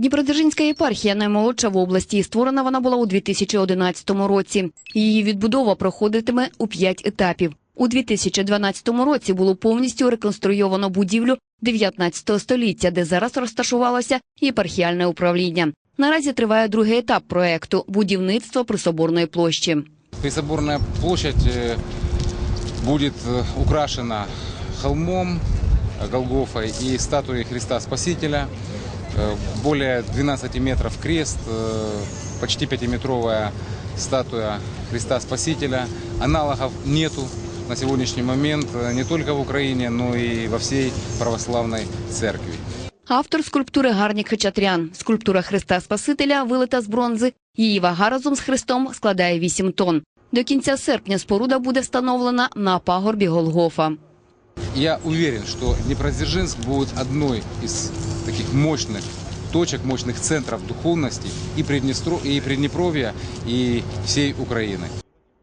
Дніпродзержинська єпархія наймолодша в області. і Створена вона була у 2011 році. Її відбудова проходитиме у п'ять етапів. У 2012 році було повністю реконструйовано будівлю 19 століття, де зараз розташувалося єпархіальне управління. Наразі триває другий етап проекту будівництво присоборної площі. Присоборная площадь э, будет э, украшена холмом, э, Голгофой и статуей Христа Спасителя. Э, Более 12 метров крест, э, почти 5-метровая статуя Христа Спасителя. Аналогов нету на сегодняшний момент э, не только в Украине, но и во всей православной церкви. Автор скульптури Гарнік Хачатрян. Скульптура Христа Спасителя вилита з бронзи. Її вага разом з Христом складає 8 тонн. До кінця серпня споруда буде встановлена на пагорбі Голгофа. Я уверен, что Днепродзержинск будет одной из таких мощных точек, мощных центров духовности и, Приднестро... и Приднепровья, и всей Украины.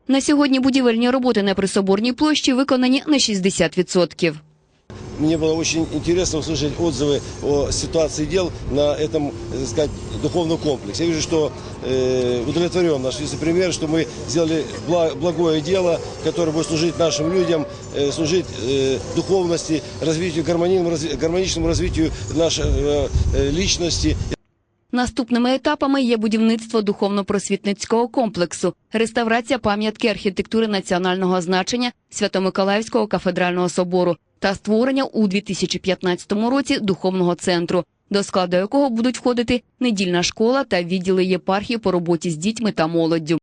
На сьогодні будівельні роботи на присоборній площі виконані на 60%. Мне было очень интересно услышать отзывы о ситуации дел на этом, так сказать, духовном комплексе. Я вижу, что э, удовлетворен наш вице-премьер, что мы сделали бла- благое дело, которое будет служить нашим людям, э, служить э, духовности, развитию, гармоничному развитию нашей э, э, личности. Наступними етапами є будівництво духовно-просвітницького комплексу, реставрація пам'ятки архітектури національного значення Свято-Миколаївського кафедрального собору та створення у 2015 році духовного центру, до складу якого будуть входити недільна школа та відділи єпархії по роботі з дітьми та молоддю.